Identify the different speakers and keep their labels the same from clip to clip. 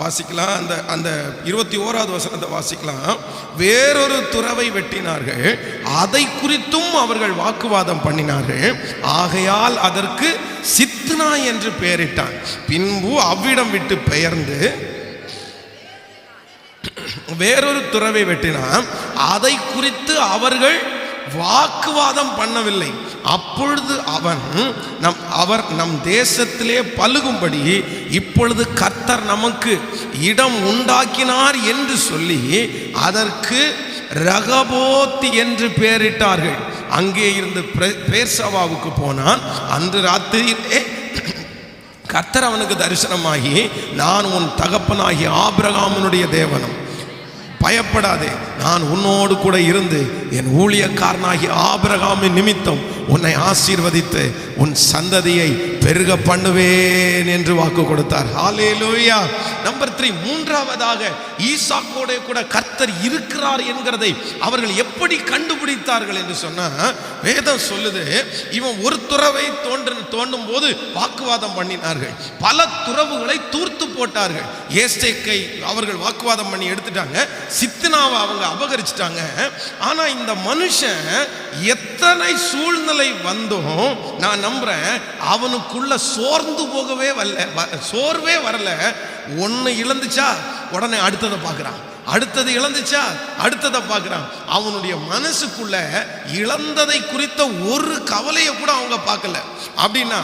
Speaker 1: வாசிக்கலாம். அந்த அந்த இருபத்தி ஓராவது வசனத்தை வாசிக்கலாம். வேறொரு துறவை வெட்டினார்கள். அதை குறித்தும் அவர்கள் வாக்குவாதம் பண்ணினார்கள். ஆகையால் அதற்கு சித்னா என்று பெயரிட்டான். பின்பு அவ்விடம் விட்டு பெயர்ந்து வேறொரு துறவை வெட்டினான். அதை குறித்து அவர்கள் வாக்குவாதம் பண்ணவில்லை. அப்பொழுது அவன் நம் அவர் நம் தேசத்திலே பழுகும்படி இப்பொழுது கர்த்தர் நமக்கு இடம் உண்டாக்கினார் என்று சொல்லி அதற்கு ரகபோத் என்று பெயரிட்டார்கள். அங்கே இருந்து பேர்சவாவுக்கு போனான். அன்று ராத்திரியிலே கர்த்தர் அவனுக்கு தரிசனமாகி நான் உன் தகப்பனாகி ஆபிரகாமனுடைய தேவனம் பயப்படாதே. நான் உன்னோடு கூட இருந்து என் ஊழியக்காரனாகி ஆபிரகாமின் நிமித்தம் உன்னை ஆசீர்வதித்து உன் சந்ததியை பெருக பண்ணுவேன் என்று வாக்கு கொடுத்தார். ஹalleluya நம்பர் த்ரீ மூன்றாவதாக ஈசாக்கோட கூட கர்த்தர் இருக்கிறார் என்கிறதை அவர்கள் எப்படி கண்டுபிடித்தார்கள் என்று சொன்னா வேதம் சொல்லுது இவன் ஒரு துறவை தோன்று தோண்டும் போது வாக்குவாதம் பண்ணினார்கள். பல துறவுகளை தூர்த்து போட்டார்கள். ஏஸ்டேக்கை அவர்கள் வாக்குவாதம் பண்ணி எடுத்துட்டாங்க. சித்தனாவை அவங்க அபகரிச்சிட்டாங்க. ஆனா இந்த மனுஷன் எத்தனை சூழ்நிலை வந்தும் நான் நம்புறேன் அவனுக்குள்ள சோர்ந்து போகவே வரல வ- சோர்வே வரல. ஒன்று இழந்துச்சா? உடனே அடுத்ததை பார்க்குறான். அடுத்தது இழந்துச்சா? அடுத்ததை பார்க்குறான். அவனுடைய மனசுக்குள்ள இழந்ததை குறித்த ஒரு கவலையை கூட அவங்க பார்க்கல. அப்படின்னா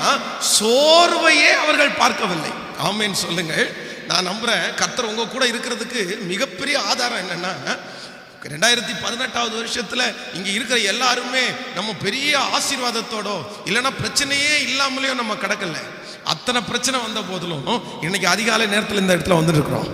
Speaker 1: சோர்வையே அவர்கள் பார்க்கவில்லை. ஆமேன்னு சொல்லுங்கள். நான் நம்புகிறேன் கர்த்தர் உங்கள் கூட இருக்கிறதுக்கு மிகப்பெரிய ஆதாரம் என்னென்னா ரெண்டாயிரத்தி பதினெட்டாவது வருஷத்தில் இங்கே இருக்கிற எல்லாருமே நம்ம பெரிய ஆசீர்வாதத்தோடோ இல்லைன்னா பிரச்சனையே இல்லாமலேயோ நம்ம கிடக்கல. அத்தனை பிரச்சனை வந்த போதிலும் இன்னைக்கு அதிகாலை நேரத்தில் இந்த இடத்துல வந்துட்டு இருக்கிறோம்.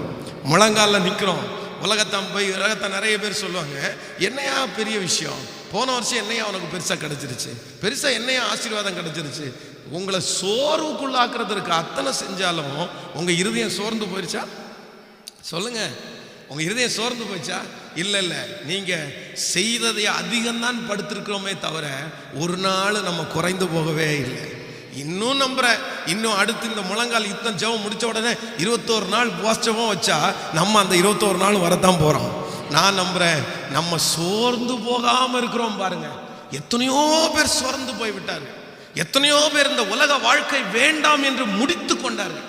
Speaker 1: முழங்காலில் நிற்கிறோம் உலகத்தான் போய் உலகத்தை நிறைய பேர் சொல்லுவாங்க என்னையா பெரிய விஷயம்? போன வருஷம் என்னையா உனக்கு பெருசாக கிடச்சிருச்சு? பெருசாக என்னையா ஆசீர்வாதம் கிடைச்சிருச்சு? உங்களை சோர்வுக்குள்ளாக்குறதுக்கு அத்தனை செஞ்சாலும் உங்கள் இருதயம் சோர்ந்து போயிருச்சா? சொல்லுங்க. உங்கள் இருதயம் சோர்ந்து போச்சா இல்லை இல்லை. நீங்கள் செய்ததை அதிகம்தான் படுத்திருக்கிறோமே தவிர ஒரு நாள் நம்ம குறைந்து போகவே இல்லை. இன்னும் நம்புறேன். இன்னும் அடுத்து இந்த முழங்கால் யுத்தம் ஜெபம் முடிச்ச உடனே இருபத்தோரு நாள் போஸ்டமும் வச்சா நம்ம அந்த இருபத்தோரு நாள் வரத்தான் போறோம். நான் நம்புறேன் நம்ம சோர்ந்து போகாம இருக்கிறோம் பாருங்க. எத்தனையோ பேர் சோர்ந்து போய்விட்டார்கள் எத்தனையோ பேர் இந்த உலக வாழ்க்கை வேண்டாம் என்று முடித்து கொண்டார்கள்.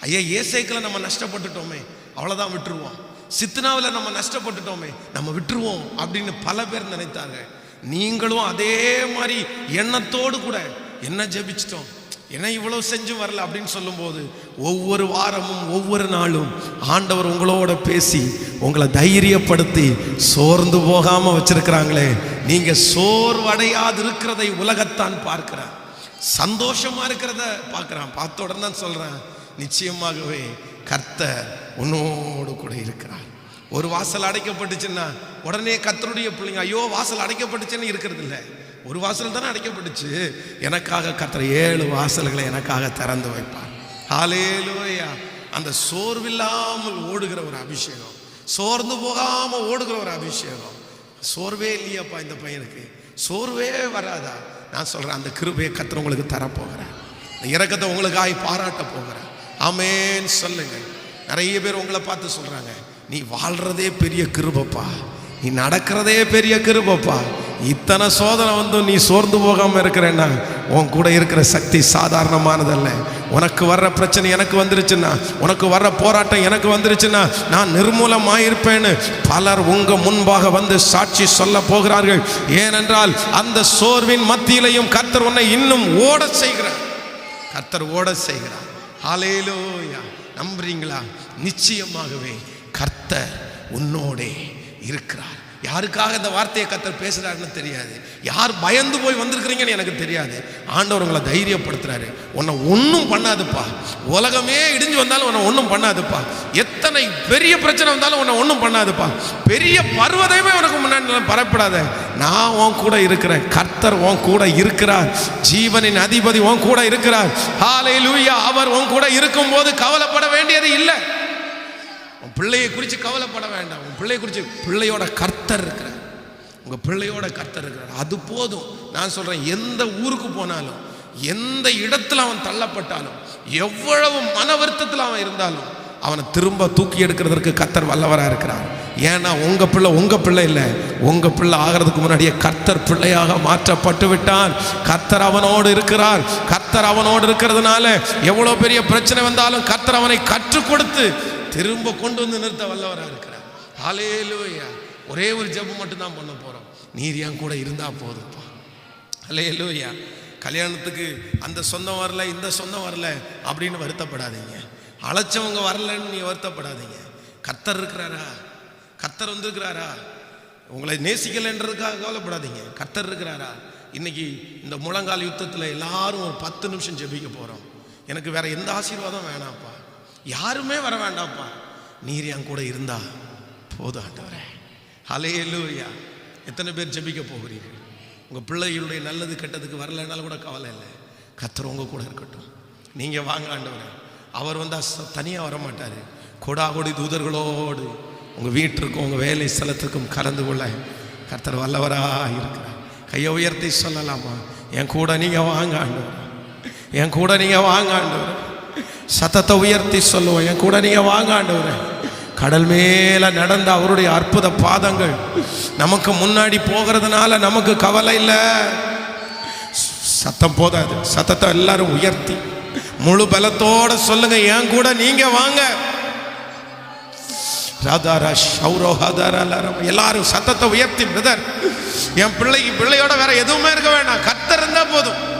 Speaker 1: ஐயா ஏசைக்கில் நம்ம நஷ்டப்பட்டுட்டோமே அவ்வளோதான் விட்டுருவோம். சித்னாவில் நம்ம நஷ்டப்பட்டுட்டோமே நம்ம விட்டுருவோம் அப்படின்னு பல பேர் நினைத்தாங்க நீங்களும் அதே மாதிரி எண்ணத்தோடு கூட என்ன ஜெபிச்சிட்டோம்? என்ன இவ்வளோ செஞ்சு வரல அப்படின்னு சொல்லும்போது ஒவ்வொரு வாரமும் ஒவ்வொரு நாளும் ஆண்டவர் உங்களோட பேசி உங்களை தைரியப்படுத்தி சோர்ந்து போகாம வச்சிருக்கிறாங்களே நீங்க சோர்வடையாது இருக்கிறதை உலகத்தான் பார்க்கிறான் சந்தோஷமா இருக்கிறத பார்க்கிறான். பார்த்த உடனே தான் சொல்றேன் நிச்சயமாகவே கர்த்தர் உன்னோடு கூட இருக்கிறார். ஒரு வாசல் அடைக்கப்பட்டுச்சுன்னா உடனே கர்த்தருடைய பிள்ளைங்க ஐயோ வாசல் அடைக்கப்பட்டுச்சுன்னு இருக்கிறது இல்லை ஒரு வாசல் தானே அடைக்கப்பட்டுச்சு. எனக்காக கத்துற ஏழு வாசல்களை எனக்காக திறந்து வைப்பார். ஹாலேலோயா அந்த சோர்வில்லாமல் ஓடுகிற ஒரு அபிஷேகம். சோர்ந்து போகாமல் ஓடுகிற ஒரு அபிஷேகம். சோர்வே இல்லையாப்பா இந்த பையனுக்கு. சோர்வே வராதா? நான் சொல்கிறேன் அந்த கிருபையை கத்துற உங்களுக்கு தரப்போகிறேன் இந்த இரக்கத்தை உங்களுக்காக பாராட்ட போகிறேன் ஆமேன்னு சொல்லுங்கள். நிறைய பேர் உங்களை பார்த்து சொல்கிறாங்க நீ வாழ்கிறதே பெரிய கிருபப்பா. நீ நடக்கிறதே பெரிய கிருபப்பா. இத்தனை சோதனை வந்து நீ சோர்ந்து போகாமல் இருக்கிறேன்னா உன் கூட இருக்கிற சக்தி சாதாரணமானதல்ல. உனக்கு வர்ற பிரச்சனை எனக்கு வந்துருச்சுன்னா உனக்கு வர்ற போராட்டம் எனக்கு வந்துருச்சுன்னா நான் நிர்மூலமாயிருப்பேன்னு பலர் உங்கள் முன்பாக வந்து சாட்சி சொல்ல போகிறார்கள். ஏனென்றால் அந்த சோர்வின் மத்தியிலையும் கர்த்தர் உன்னை இன்னும் ஓட செய்கிறார். கர்த்தர் ஓட செய்கிறார். ஹalleluya. நம்புறீங்களா? நிச்சயமாகவே கர்த்தர் உன்னோடே இருக்கிறார். யாருக்காக இந்த வார்த்தையை கத்தர் பேசுகிறாருன்னு தெரியாது. யார் பயந்து போய் வந்திருக்கிறீங்கன்னு எனக்கு தெரியாது. ஆண்டவர் உங்களை தைரியப்படுத்துறாரு. உன்னை ஒன்றும் பண்ணாதுப்பா. உலகமே இடிஞ்சு வந்தாலும் உன்னை ஒன்றும் பண்ணாதுப்பா. எத்தனை பெரிய பிரச்சனை வந்தாலும் உன்னை ஒன்றும் பண்ணாதுப்பா. பெரிய பர்வதமே உனக்கு முன்னாடி பரப்படாத நான் உன் கூட இருக்கிறேன். கர்த்தர் உன் கூட இருக்கிறார். ஜீவனின் அதிபதி உன் கூட இருக்கிறார். ஹalleluya அவர் உன் கூட இருக்கும்போது கவலைப்பட வேண்டியது இல்லை. பிள்ளையை குறித்து கவலைப்பட வேண்டாம். உன் பிள்ளையை குறித்து பிள்ளையோட கர்த்தர் இருக்கிறார். உங்கள் பிள்ளையோட கர்த்தர் இருக்கிறார். அது போதும். நான் சொல்கிறேன் எந்த ஊருக்கு போனாலும் எந்த இடத்துல அவன் தள்ளப்பட்டாலும் எவ்வளவு மன வருத்தத்தில் அவன் இருந்தாலும் அவனை திரும்ப தூக்கி எடுக்கிறதற்கு கத்தர் வல்லவராக இருக்கிறார். ஏன்னா உங்கள் பிள்ளை உங்கள் பிள்ளை இல்லை. உங்கள் பிள்ளை ஆகிறதுக்கு முன்னாடியே கர்த்தர் பிள்ளையாக மாற்றப்பட்டு விட்டான் கர்த்தர் அவனோடு இருக்கிறார். கர்த்தர் அவனோடு இருக்கிறதுனால எவ்வளோ பெரிய பிரச்சனை வந்தாலும் கர்த்தர் அவனை கற்றுக் கொடுத்து திரும்ப கொண்டு வந்து நிறுத்த வல்லவராக இருக்கிறார். ஹalleluya. ஒரே ஒரு ஜப்பு மட்டும் தான் பண்ண போகிறோம் நீர் என் கூட இருந்தால் போதும்ப்பா ஹalleluya. கல்யாணத்துக்கு அந்த சொந்தம் வரல இந்த சொந்தம் வரல அப்படின்னு வருத்தப்படாதீங்க. அழைச்சவங்க வரலன்னு நீ வருத்தப்படாதீங்க. கத்தர் இருக்கிறாரா? கத்தர் வந்திருக்கிறாரா? உங்களை நேசிக்கலைன்றதுக்காக கவலைப்படாதீங்க. கத்தர் இருக்கிறாரா? இன்னைக்கு இந்த முழங்கால் யுத்தத்தில் எல்லாரும் ஒரு பத்து நிமிஷம் ஜெபிக்க போகிறோம் எனக்கு வேற எந்த ஆசீர்வாதம் வேணாம்ப்பா. யாருமே வர வேண்டாம்ப்பா. நீர் என் கூட இருந்தா போதும் ஆண்டவரே. ஹalleluya எத்தனை பேர் ஜெபிக்க போகிறீர்கள்? உங்கள் பிள்ளைகளுடைய நல்லது கெட்டதுக்கு வரலைனாலும் கூட கவலை இல்லை. கத்தர் உங்கள் கூட இருக்கட்டும். நீங்கள் வாங்க ஆண்டவரே. அவர் வந்தால் தனியாக வர மாட்டார் கொடாகொடி தூதர்களோடு உங்கள் வீட்டிற்கும் உங்கள் வேலை ஸ்தலத்துக்கும் கலந்து கொள்ள கர்த்தர் வல்லவராக இருக்கிறார். கையை உயர்த்தி சொல்லலாமா? என் கூட நீங்கள் வாங்க ஆண்டவர். என் கூட நீங்கள் வாங்க ஆண்டவர். சத்தத்தை உயர்த்தி சொல்லுவோம். என் கூட நீங்கள் வாங்க ஆண்டவரே. கடல் மேல நடந்த அவருடைய அற்புத பாதங்கள் நமக்கு முன்னாடி போகிறதுனால நமக்கு கவலை இல்லை. சத்தம் போதாது. சத்தத்தை எல்லாரும் உயர்த்தி. முழு பலத்தோட சொல்லுங்க. என் கூட நீங்க வாங்க. ராதாரா ஷௌரோ ஹாதாரா எல்லாரும் சத்தத்தை உயர்த்தி பிரதர் என் பிள்ளைக்கு பிள்ளையோட வேற எதுவுமே இருக்க வேண்டாம் கத்தர் இருந்தா போதும்.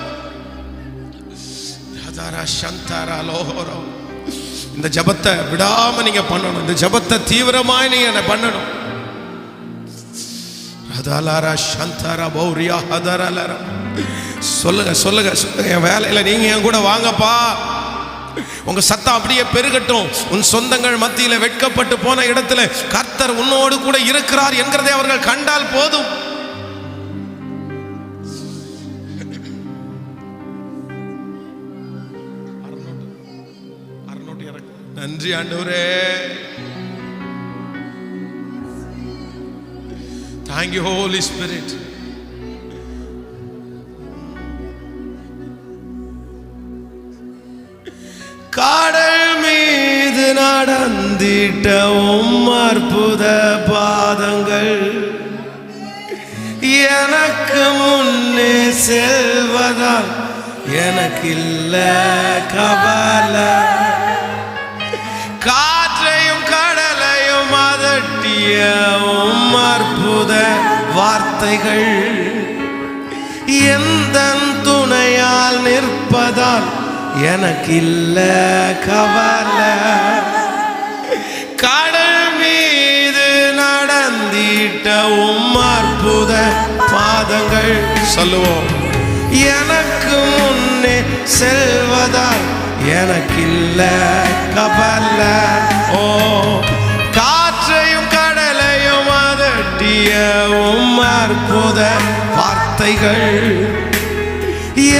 Speaker 1: இந்த ஜபத்தை விடாம நீங்க பண்ணணும். இந்த ஜபத்தை தீவிரமாய் நீங்க என்ன பண்ணணும். ஹதாலாரா சந்தாரா பௌரியா ஹதாராலாரா சொல்லுங்க சொல்லுங்க சொல்லுங்க. என் வேலையில நீங்க என் கூட வாங்கப்பா. உங்க சத்தம் அப்படியே பெருகட்டும். உன் சொந்தங்கள் மத்தியில வெட்கப்பட்டு போன இடத்துல கர்த்தர் உன்னோடு கூட இருக்கிறார் என்கிறதை அவர்கள் கண்டால் போதும். நன்றி ஆண்டவரே. தேங்க்யூ ஹோலி ஸ்பிரிட் கடல் மீது நடந்திட்ட உம் அற்புத பாதங்கள் எனக்கு முன்னே செல்வதால் எனக்கு இல்ல கவலை. அதட்டிய உம் அற்புத வார்த்தைகள் எந்த துணையால் நிற்பதால் எனக்கு இல்ல கவலை. கடல் மீது நடந்திட்ட உம் அற்புத பாதங்கள் சொல்லுவோம். எனக்கு முன்னே செல்வதால் எனக்கு இல்ல கவலை. ஓ அதட்டிய உம் அற்புத வார்த்தைகள்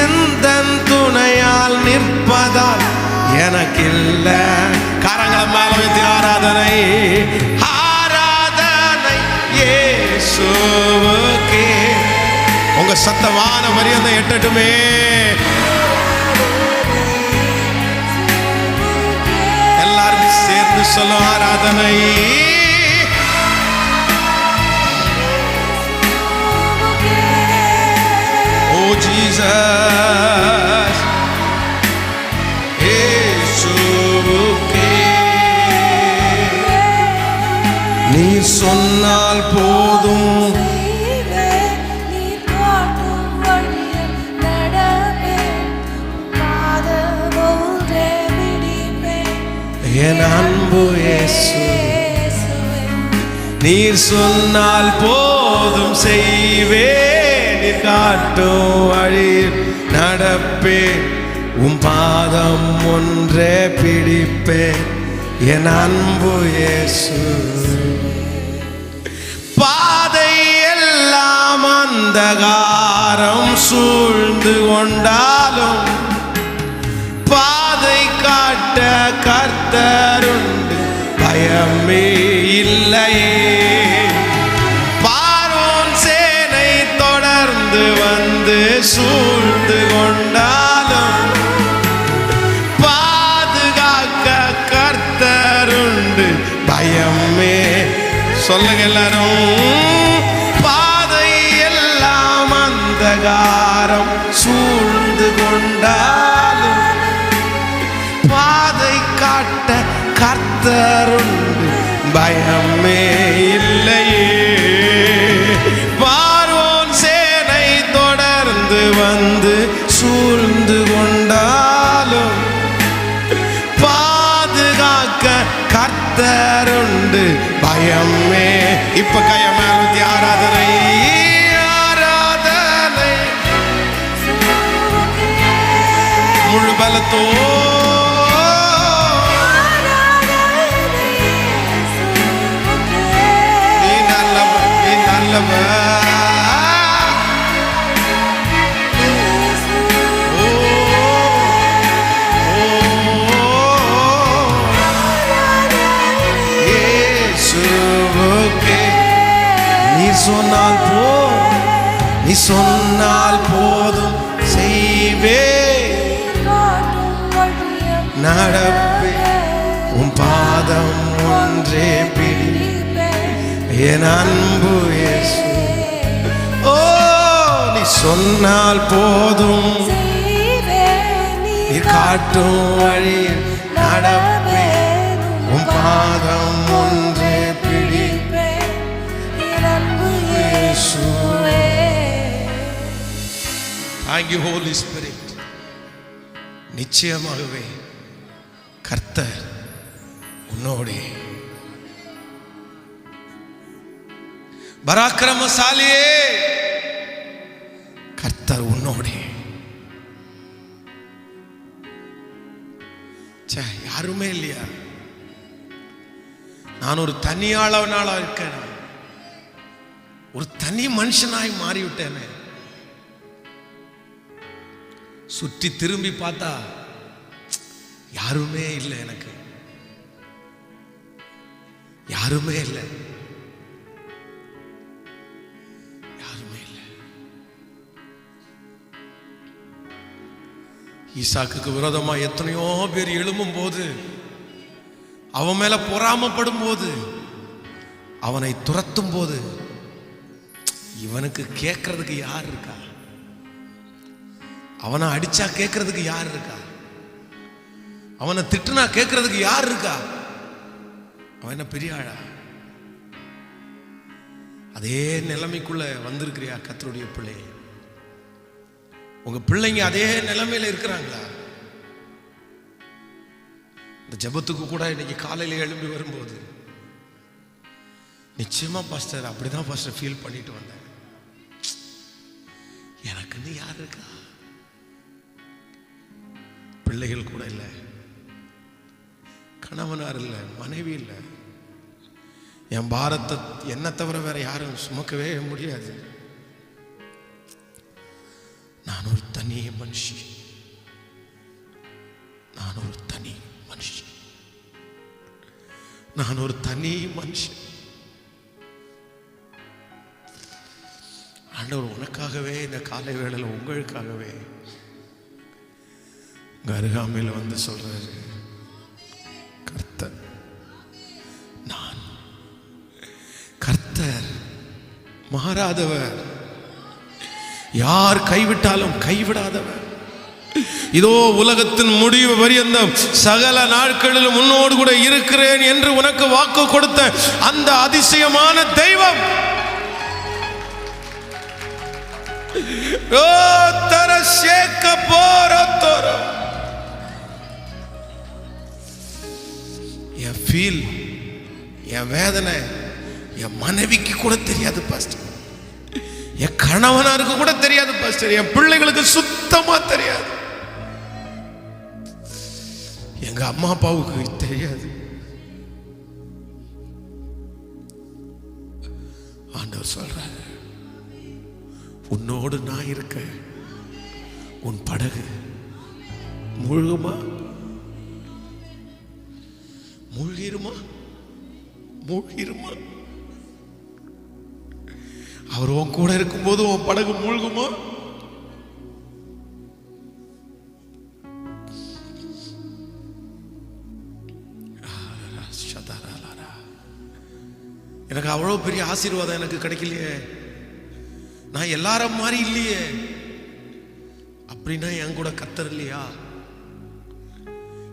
Speaker 1: எந்த துணையால் நிற்பதால் எனக்கு இல்ல கரங்களை மேல ஆராதனை. ஆராதனை ஏசுவுக்கே உங்க சத்தமான மரியாதை எட்டட்டுமே. எல்லாரும் சேர்ந்து சொல்லும் ஆராதனை. சொன்னால் போதும். என் அன்பு நீர் சொன்னால் போதும் செய்வேன் நீர் காட்டும் வழியில் நடப்பேன் உம் பாதம் ஒன்றே பிடிப்பேன் என் அன்பு இயேசு அந்தகாரம் சூழ்ந்து கொண்டாலும் பாதை காட்ட கர்த்தருண்டு பயமே இல்லையே. பார்வோன் சேனை தொடர்ந்து வந்து சூழ்ந்து கொண்டாலும் பாதுகாக்க கர்த்தர் பயமே. சொல்லுங்க. கொண்டாலும் பாதை காட்ட கர்த்தருண்டு பயமே சொன்னால் போ நீ சொன்னால் ஒன்றே பிடி என் அன்பு இயேசு. ஓ நீ சொன்னால் போதும். நீ காட்டும் வழி நடப்பே உன் பாதம் ஒன்றே பிடி தேங்க்யூ ஹோலி ஸ்பிரிட் நிச்சயமாகவே கர்த்தர் உன்னோடே பராக்கிரமசாலியே. கர்த்தர் உன்னோடே. ச்சே, யாருமே இல்லையா? நான் ஒரு தனியாளவனாளா இருக்கேன். ஒரு தனி மனுஷனாய் மாறிவிட்டேனே. சுற்றி திரும்பி பார்த்தா யாருமே இல்லை எனக்கு. யாருமே இல்லை. ஈசாக்குக்கு விரோதமா எத்தனையோ பேர் எழும்பும் போது அவன் மேல பொறாமப்படும் போது அவனை துரத்தும் போது இவனுக்கு கேட்கறதுக்கு யார் இருக்கா? அவனை அடிச்சா கேட்கறதுக்கு யார் இருக்கா? அவனை திட்டுனா கேட்கறதுக்கு யார் இருக்கா? அவன் என்ன பெரிய ஆளா? அதே நிலைமைக்குள்ள வந்திருக்கிறியா கத்தருடைய பிள்ளை? உங்க பிள்ளைங்க அதே நிலைமையில இருக்கிறாங்களா? இந்த ஜெபத்துக்கு கூட இன்னைக்கு காலையில எழும்பி வரும்போது நிச்சயமா பாஸ்டர் அப்படிதான் பாஸ்டர் ஃபீல் பண்ணிட்டு வந்தேன். எனக்குன்னு யார் இருக்கா? பிள்ளைகள் கூட இல்லை. கணவனார் இல்லை மனைவி இல்லை. என் பாரத்தை என்ன தவிர வேற யாரும் சுமக்கவே முடியாது. தனி மனுஷி. நான் ஒரு தனி மனுஷி. நான் ஒரு தனி மனுஷன் ஆண்டவர் உனக்காகவே இந்த காலை வேளையில் உங்களுக்காகவே உங்க அருகாமையில் வந்து சொல்றாரு கர்த்தர் நான் கர்த்தர் மாறாதவர் யார் கைவிட்டாலும் கைவிடாதவர். இதோ உலகத்தின் முடிவு பரியந்தம் சகல நாட்களிலும் உன்னோடு கூட இருக்கிறேன் என்று உனக்கு வாக்கு கொடுத்த அந்த அதிசயமான தெய்வம். சேக்க என் ஃபீல் என் வேதனை என் மனைவிக்கு கூட தெரியாது பாஸ்டர் என் கணவனாருக்கு கூட தெரியாது பாஸ்டர் என் பிள்ளைகளுக்கு சுத்தமா தெரியாது. எங்க அம்மா அப்பாவுக்கு தெரியாது. ஆண்டவர் சொல்றாரு உன்னோடு நான் இருக்க உன் படகு முழுகுமா? மூழ்கிருமா? மூழ்கிருமா? அவர் உன் கூட இருக்கும்போது உன் படகு மூழ்குமோ? எனக்கு அவ்வளோ பெரிய ஆசீர்வாதம் எனக்கு கிடைக்கலையே. நான் எல்லாரும் மாதிரி இல்லையே. அப்படின்னா என் கூட கத்தர் இல்லையா?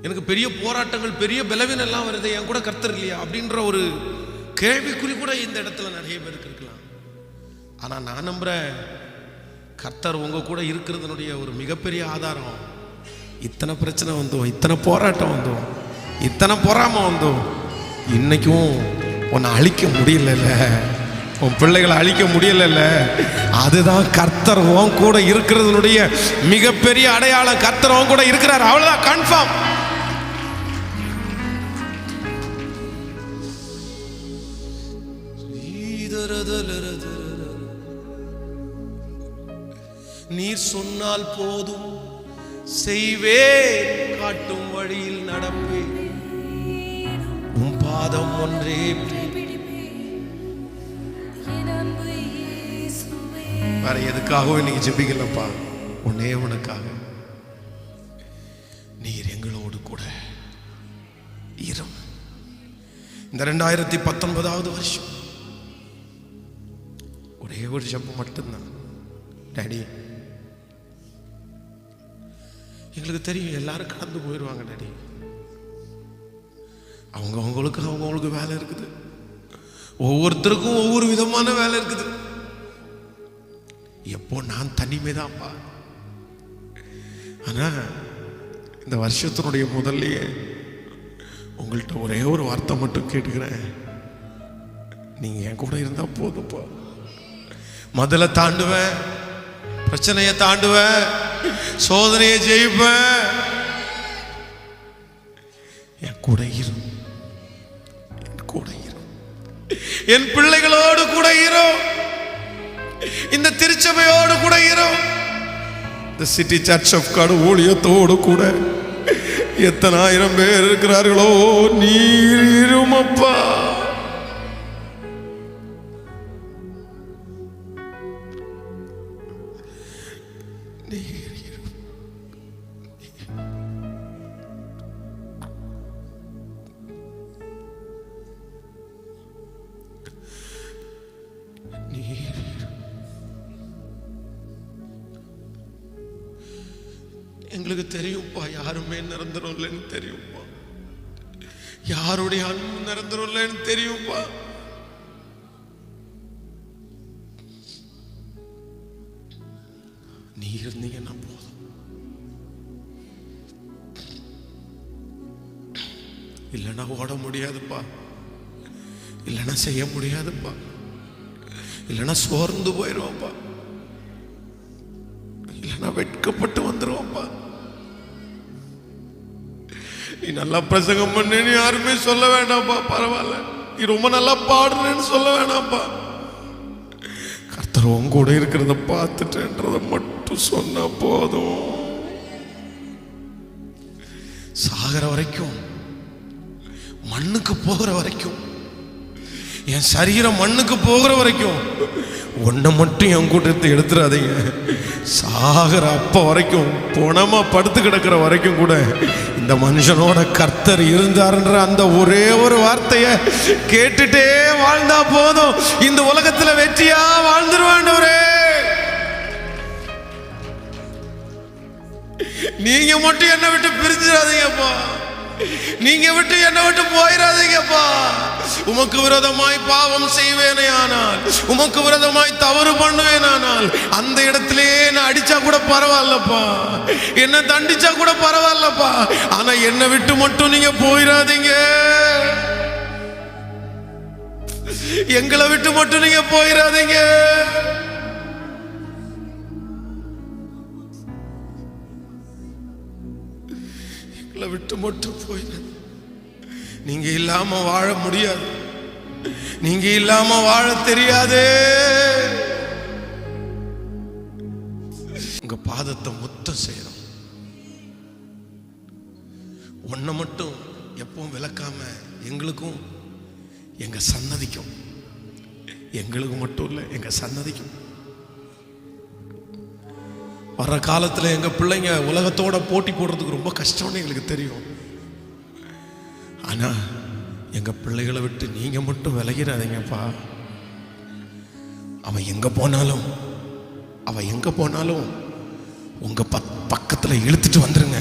Speaker 1: எனக்கு பெரிய போராட்டங்கள் பெரிய பலவீனம் எல்லாம் வருது என் கூட கர்த்தர் இல்லையா? அப்படின்ற ஒரு கேள்விக்குறி கூட இந்த இடத்துல நிறைய பேருக்கு இருக்கலாம். ஆனால் நான் நம்புகிறேன் கர்த்தர் உங்க கூட இருக்கிறதுனுடைய ஒரு மிகப்பெரிய ஆதாரம் இத்தனை பிரச்சனை வந்தோம் இத்தனை போராட்டம் வந்தோம் இத்தனை பொறாம வந்தோம். இன்னைக்கும் உன்னை அழிக்க முடியலல்ல. உன் பிள்ளைகளை அழிக்க முடியலல்ல. அதுதான் கர்த்தர் உன் கூட இருக்கிறதுனுடைய மிகப்பெரிய அடையாளம். கர்த்தர் உன் கூட இருக்கிறார். அவ்வளோதான் கன்ஃபார்ம் நீர் சொன்னால் போதும். செய்வேன் காட்டும் வழியில் நடப்பேன் உன் பாதம் ஒன்றே. வேற எதுக்காகவும் இன்னைக்கு ஜெபிக்கலப்பா. உன்னே உனக்காக நீர் எங்களோடு கூட இரும். இந்த ரெண்டாயிரத்தி பத்தொன்பதாவது வருஷம். ஒரே ஒரு ஜப்பு மட்டும்தான். டேடி எங்களுக்கு தெரியும். எல்லாரும் கடந்து போயிடுவாங்க நடி அவங்க அவங்களுக்கு அவங்களுக்கு வேலை இருக்குது. ஒவ்வொருத்தருக்கும் ஒவ்வொரு விதமான வேலை இருக்குது. எப்போ நான் தனிமைதான்ப்பா. ஆனா இந்த வருஷத்தினுடைய முதல்லயே உங்கள்கிட்ட ஒரே ஒரு வார்த்தை மட்டும் கேட்டுக்கிறேன். நீங்க என் கூட இருந்தா போதும்ப்பா. முதல்ல தாண்டுவேன். பிரச்சனையை தாண்டுவேன் சோதனையை ஜெயிப்பேன் என் கூட இரு. என் கூட இரு. என் பிள்ளைகளோடு கூட இரு. இந்த திருச்சபையோடு கூட இரு. இந்த சிட்டி சர்ச் ஆஃப் காடு ஊழியத்தோடு கூட எத்தனாயிரம் பேர் இருக்கிறார்களோ நீர் இருமப்பா. எங்களுக்கு தெரியும்ப்பா யாருமே நிரந்தரம் இல்லைன்னு தெரியும்ப்பா. யாருடைய அன்பு நிரந்தரம் இல்லைன்னு தெரியும்ப்பா. முடியாதுப்பா. இல்லைன்னா செய்ய முடியாதுப்பா. இல்லைன்னா சோர்ந்து போயிடுவோம்ப்பா இல்லைன்னா வெட்கப்பட்டு வந்துருவோம்ப்பா. நீ நல்லா பிரசங்கம் பண்ணேன்னு யாருமே சொல்ல வேண்டாம்ப்பா பரவாயில்ல. நீ ரொம்ப நல்லா பாடுறேன்னு சொல்ல வேணாம்ப்பா. கர்த்தர் உன் கூட இருக்கிறத பார்த்துட்டேன்றத மட்டும் சொன்னா போதும். சாகிற வரைக்கும் மண்ணுக்கு போகிற வரைக்கும். என் சரீரம் மண்ணுக்கு போகிற வரைக்கும். ஒன்றை மட்டும் என் கூட்டத்தை எடுத்துடாதீங்க. சாகிற அப்ப வரைக்கும் பொணமா படுத்து கிடக்கிற வரைக்கும் கூட இந்த மனுஷனோட கர்த்தர் இருந்தாருன்ற அந்த ஒரே ஒரு வார்த்தையை கேட்டுட்டே வாழ்ந்தா போதும். இந்த உலகத்துல வெற்றியா வாழ்ந்துருவாண்டவரே நீங்க மட்டும் என்னை விட்டு பிரிஞ்சிடாதீங்கப்பா. நீங்க விட்டு என்னை விட்டு போயிடாதீங்கப்பா. உமக்கு விரோதமாய் பாவம் செய்வேனே ஆனால் உமக்கு விரோதமாய் தவறு பண்ணுவேன் ஆனால் அந்த இடத்திலே நான் அடிச்சா கூட பரவாயில்லப்பா. என்ன தண்டிச்சா கூட பரவாயில்லப்பா. ஆனா என்னை விட்டு மட்டும் நீங்க போயிடாதீங்க. எங்களை விட்டு மட்டும் நீங்க போயிடாதீங்க. எங்களை விட்டு மட்டும் போயிடாது நீங்க இல்லாம வாழ முடியாது. நீங்க இல்லாம வாழ தெரியாது. உங்க பாதத்தை முத்தம் செய்யணும். ஒன்னை மட்டும் எப்பவும் விளக்காம எங்களுக்கும் எங்க சன்னதிக்கும். எங்களுக்கு மட்டும் இல்லை எங்க சன்னதிக்கும். வர்ற காலத்தில் எங்கள் பிள்ளைங்க உலகத்தோட போட்டி போடுறதுக்கு ரொம்ப கஷ்டம்னு எங்களுக்கு தெரியும். ஆனால் எங்கள் பிள்ளைகளை விட்டு நீங்கள் மட்டும் விலகிடாதீங்கப்பா அவன் எங்கே போனாலும் அவன் எங்கே போனாலும் உங்கள் பக்- பக்கத்தில் இழுத்துட்டு வந்துருங்க.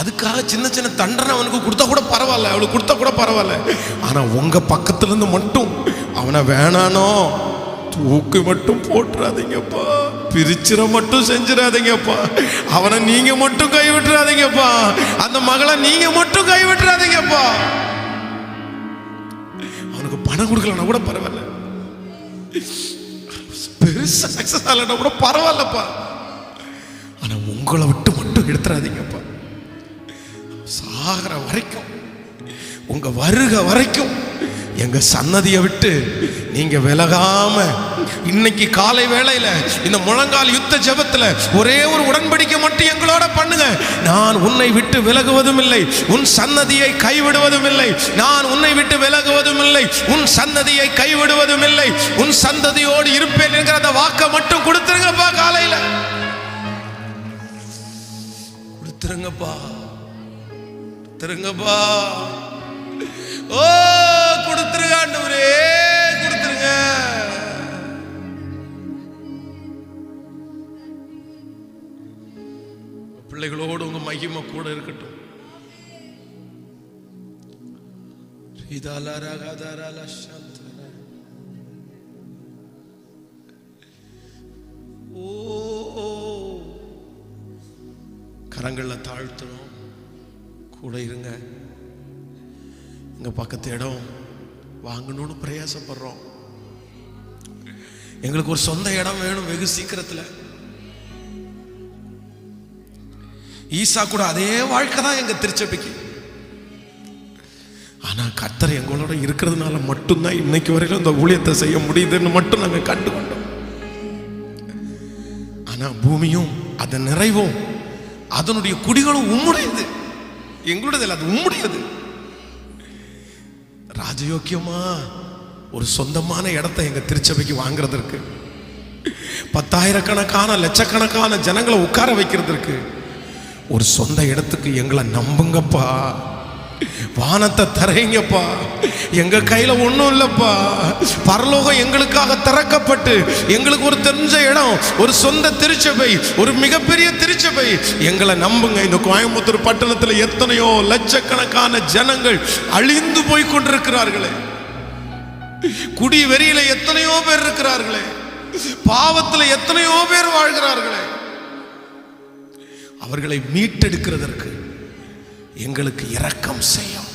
Speaker 1: அதுக்காக சின்ன சின்ன தண்டனை அவனுக்கு கொடுத்தா கூட பரவாயில்ல அவளுக்கு கொடுத்தா கூட பரவாயில்ல. ஆனால் உங்கள் பக்கத்துலேருந்து மட்டும் அவனை வேணானோ தூக்கு மட்டும் போட்டுறாதீங்கப்பா. பிரிச்சிட மட்டும் செஞ்சிடாதீங்கப்பா. அவனை நீங்க மட்டும் கைவிட்டுறாதீங்கப்பா. அந்த மகளை நீங்க மட்டும் கைவிட்டுறாதீங்கப்பா. அவனுக்கு பணம் கொடுக்கலன்னா கூட பரவாயில்ல. பெருசா சக்சஸ் ஆகலன்னா கூட பரவாயில்லப்பா. ஆனா உங்களை விட்டு மட்டும் எடுத்துறாதீங்கப்பா. சாகிற வரைக்கும் உங்க வருக வரைக்கும் எங்க சன்னதியை விட்டு நீங்க விலகாம இன்னைக்கு காலை வேளையில இந்த முழங்கால் யுத்த ஜெபத்துல ஒரே ஒரு உடன்படிக்கை மட்டும் எங்களோட பண்ணுங்க. நான் உன்னை விட்டு விலகுவதும் இல்லை. உன் சன்னதியை கைவிடுவதும் இல்லை. நான் உன்னை விட்டு விலகுவதும் இல்லை. உன் சன்னதியை கைவிடுவதும் இல்லை. உன் சந்ததியோடு இருப்பேன் என்கிற அந்த வாக்கை மட்டும் கொடுத்துருங்கப்பா காலையில. கொடுத்துருங்கப்பா. கொடுத்துருங்கப்பா. ஓ கொடுத்துருங்க ஆண்டவரே கொடுத்துருங்க. பிள்ளைகளோடு உங்க மகிமை கூட இருக்கட்டும். ஓ கரங்களை தாழ்த்தணும் கூட இருங்க. இங்கே பக்கத்து இடம். வாங்கணும்னு பிரயாசப்படுறோம். எங்களுக்கு ஒரு சொந்த இடம் வேணும் வெகு சீக்கிரத்தில். ஈசா கூட அதே வாழ்க்கை தான் எங்க திருச்சபைக்கு. ஆனால் கத்தர் எங்களோட இருக்கிறதுனால மட்டும்தான் இன்னைக்கு வரையிலும் இந்த ஊழியத்தை செய்ய முடியுதுன்னு மட்டும் நாங்கள் கண்டுகொண்டோம். ஆனால் பூமியும் அதன் நிறைவும் அதனுடைய குடிகளும் உம்முடையது. எங்களுடையது இல்லை, அது உம்முடையது. ராஜயோக்கியமா ஒரு சொந்தமான இடத்தை எங்க திருச்சபைக்கு வாங்குறதற்கு. பத்தாயிரக்கணக்கான லட்சக்கணக்கான ஜனங்களை உட்கார வைக்கிறதற்கு. ஒரு சொந்த இடத்துக்கு எங்களை நம்புங்கப்பா. வானத்தை தரைங்கப்பா எங்க கையில ஒன்றும் இல்லைப்பா. பரலோகம் எங்களுக்காக திறக்கப்பட்டு எங்களுக்கு ஒரு தெரிஞ்ச இடம் ஒரு சொந்த திருச்சபை ஒரு மிகப்பெரிய திருச்சபை. எங்களை நம்புங்க இந்த கோயம்புத்தூர் பட்டணத்தில் எத்தனையோ லட்சக்கணக்கான ஜனங்கள் அழிந்து போய் கொண்டிருக்கிறார்களே. குடி வெறியில எத்தனையோ பேர் இருக்கிறார்களே. பாவத்தில் எத்தனையோ பேர் வாழ்கிறார்களே. அவர்களை மீட்டெடுக்கிறதற்கு எங்களுக்கு இரக்கம் செய்யும்.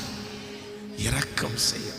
Speaker 1: இரக்கம் செய்யும்.